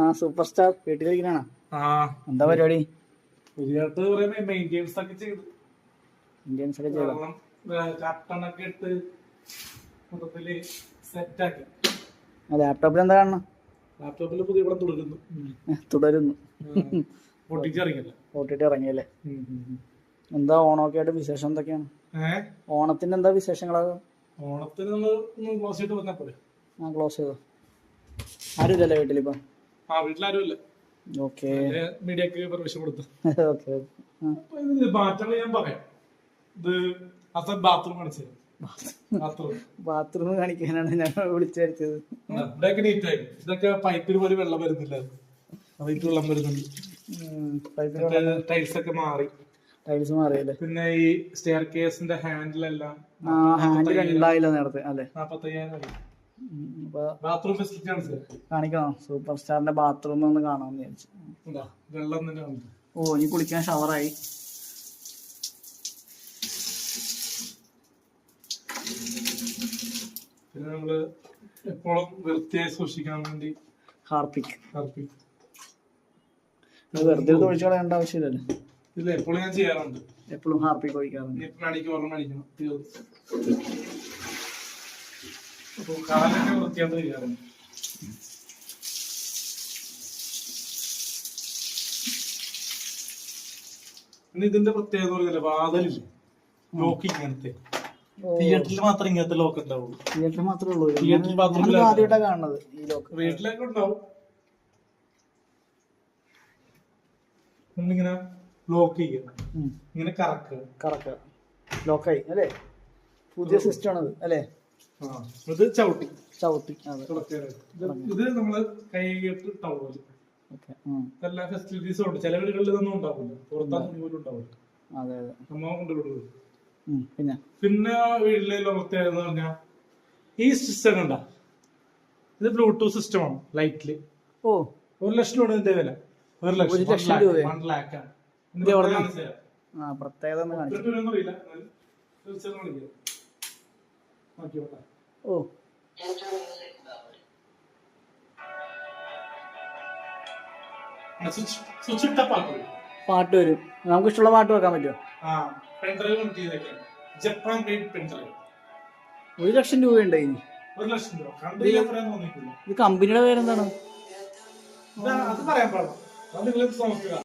ആ super star വീട്ടിലിരിക്കണാ ആ എന്താ പരിപാടി? മെയിന്റെയിൻസ് ഒക്കെ ചെയ്ത്. ഇന്ത്യൻസ് ഒക്കെ ചെയ്തോ? വെള്ളം ഇട്ട് മൊത്തത്തിൽ സെറ്റ് ആക്കി. ലാപ്ടോപ്പിൽ എന്താ കാണണം? ലാപ്ടോപ്പിൽ പുതിയ ഇവിടെ തുടരുന്നു. ഇറങ്ങിയല്ലേ? എന്താ ഓണമൊക്കെ ആയിട്ട് വിശേഷം എന്തൊക്കെയാണ്? ഏഹ് ഓണത്തിന് എന്താ വിശേഷങ്ങളൊക്കെ? ഓണത്തിന് നമ്മൾ ക്ലോസ് പോലെ ആ ക്ലോസ് ചെയ്തോ? ആരുമില്ലല്ലേ വീട്ടിലിപ്പം? ആ വീട്ടിലാരുമില്ല. ഓക്കെ. മീഡിയക്ക് പെർമിഷൻ കൊടുത്തു. ഓക്കെ മാറ്റങ്ങൾ ഞാൻ പറയാം. ഇത് അസൻ ബാത്റൂം കാണിച്ചു ബാത്റൂം. കാണിക്കാനാണ് ഞാൻ ഇതൊക്കെ ആയി. ഇതൊക്കെ പൈപ്പിൽ പോലും വെള്ളം വരുന്നില്ല. വെള്ളം വരുന്നുണ്ട്. ടൈൽസ് ഒക്കെ മാറി. ടൈൽസ് മാറിയല്ലേ? പിന്നെ ഈ സ്റ്റെയർ കേസിന്റെ ഹാൻഡിലെല്ലാം ആ ഹാൻഡ് രണ്ടായില്ല നേരത്തെ അല്ലേ? നാപ്പത്തയ്യായിരം ബാത്റൂം ഫെസിലിറ്റി കാണിക്കണം? സൂപ്പർ സ്റ്റാറിന്റെ ബാത്റൂം ഒന്ന് കാണാമെന്ന് വിചാരിച്ചു. ഓ ഇനി കുളിക്കാൻ ഷവറായി പിന്നെ നമ്മൾ എപ്പോഴും വൃത്തിയായി സൂക്ഷിക്കാൻ വേണ്ടി ഹാർപ്പിക്. കറുപ്പി അത് വെറുതെ എടുത്ത് ഒഴിച്ചു കളയേണ്ട ആവശ്യമില്ലല്ലോ. ഇല്ല എപ്പോഴും ഞാൻ ചെയ്യാറുണ്ട്. എപ്പോഴും ഹാർപ്പിക് ഒഴിക്കാറുണ്ട്. ഇനി അടിക്ക് ഒരെണ്ണം അടിക്കണം. തീർന്നു അപ്പൊ കാലൊക്കെ വൃത്തിയായിട്ട് ചെയ്യാറുണ്ട് പിന്നെ ഇതിന്റെ പ്രത്യേകത എന്ന് പറഞ്ഞാൽ വാതിലില്ല? ലോക്ക് ഇങ്ങനത്തെ. തിയേറ്ററിൽ മാത്രം ഇങ്ങനത്തെ ലോക്ക് ഉണ്ടാവുള്ളൂ. തിയേറ്ററിൽ മാത്രമേ ഉള്ളൂ. തിയേറ്ററിൽ ബാത്റൂമിൽ ആദ്യമായിട്ടാണ് കാണുന്നത് ഈ ലോക്ക് വീട്ടിലൊക്കെ ഉണ്ടാവും. നമ്മളിങ്ങനെ ലോക്ക് ചെയ്യുക ഇങ്ങനെ കറക്കുക. കറക്റ്റ് ലോക്കായി അല്ലേ? പുതിയ സിസ്റ്റം ആണത് അല്ലേ? ഇത് ചവിട്ടി. ചവിട്ടി ഇത് നമ്മൾ കൈകെട്ട് ടവൽ എല്ലാ ഫെസിലിറ്റീസും ഉണ്ട്. ചില വീടുകളിൽ ഇതൊന്നും ഉണ്ടാവില്ല. പുറത്താ മുറി പോലും ഉണ്ടാവില്ല. നമ്മ കൊണ്ടുവിടുന്നത് പിന്നെ? പിന്നെ വീട്ടിലെ പ്രത്യേകത എന്ന് പറഞ്ഞാൽ ഈ സിസ്റ്റം കണ്ട? ഇത് ബ്ലൂടൂത്ത് സിസ്റ്റമാണ് ലൈറ്റിൽ ഓ. ഒരു ലക്ഷം രൂപ ഇതിന്റെ വില. ഒരു ലക്ഷം? വൺ ലാക്കാണ് ഇത് ആ പ്രത്യേകത അറിയില്ല. ഓ. പാട്ട് വരും. നമുക്ക് ഇഷ്ടമുള്ള പാട്ട് വെക്കാൻ പറ്റുമോ? ഒരു ലക്ഷം രൂപയുണ്ട് ഇനി ഇത് കമ്പനിയുടെ പേരെന്താണ്? അത് പറയാൻ പാടില്ല.